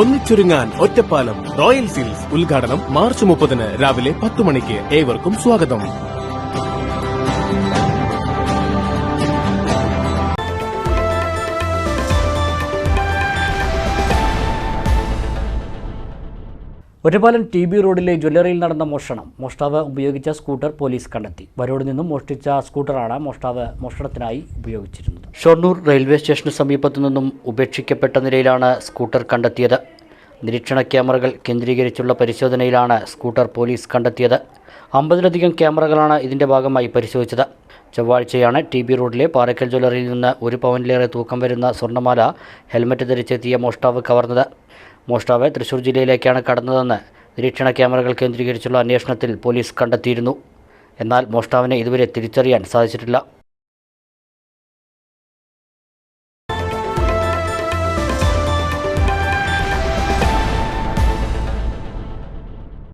ഒന്നിച്ചൊരുങ്ങാൻ Ottapalam royal seals ഉദ്ഘാടനം March മുപ്പതിന് രാവിലെ പത്ത് മണിക്ക് ഏവർക്കും സ്വാഗതം. ഒറ്റപ്പാലം ടി ബി റോഡിലെ ജ്വല്ലറിയിൽ നടന്ന മോഷണം. മോഷ്ടാവ് ഉപയോഗിച്ച സ്കൂട്ടർ പോലീസ് കണ്ടെത്തി. വരോട് നിന്നും മോഷ്ടിച്ച സ്കൂട്ടറാണ് മോഷ്ടാവ് മോഷണത്തിനായി ഉപയോഗിച്ചിരുന്നത്. ഷൊർണൂർ റെയിൽവേ സ്റ്റേഷന് സമീപത്തു നിന്നും ഉപേക്ഷിക്കപ്പെട്ട നിലയിലാണ് സ്കൂട്ടർ കണ്ടെത്തിയത്. നിരീക്ഷണ ക്യാമറകൾ കേന്ദ്രീകരിച്ചുള്ള പരിശോധനയിലാണ് സ്കൂട്ടർ പോലീസ് കണ്ടെത്തിയത്. അമ്പതിലധികം ക്യാമറകളാണ് ഇതിന്റെ ഭാഗമായി പരിശോധിച്ചത്. ചൊവ്വാഴ്ചയാണ് ടി ബി റോഡിലെ പാറയ്ക്കൽ ജ്വല്ലറിയിൽ നിന്ന് ഒരു പവനിലേറെ തൂക്കം വരുന്ന സ്വർണമാല ഹെൽമെറ്റ് ധരിച്ചെത്തിയ മോഷ്ടാവ് കവർന്നത്. മോഷ്ടാവ് തൃശൂർ ജില്ലയിലേക്കാണ് കടന്നതെന്ന് നിരീക്ഷണ ക്യാമറകൾ കേന്ദ്രീകരിച്ചുള്ള അന്വേഷണത്തിൽ പോലീസ് കണ്ടെത്തിയിരുന്നു. എന്നാൽ മോഷ്ടാവിനെ ഇതുവരെ തിരിച്ചറിയാൻ സാധിച്ചിട്ടില്ല.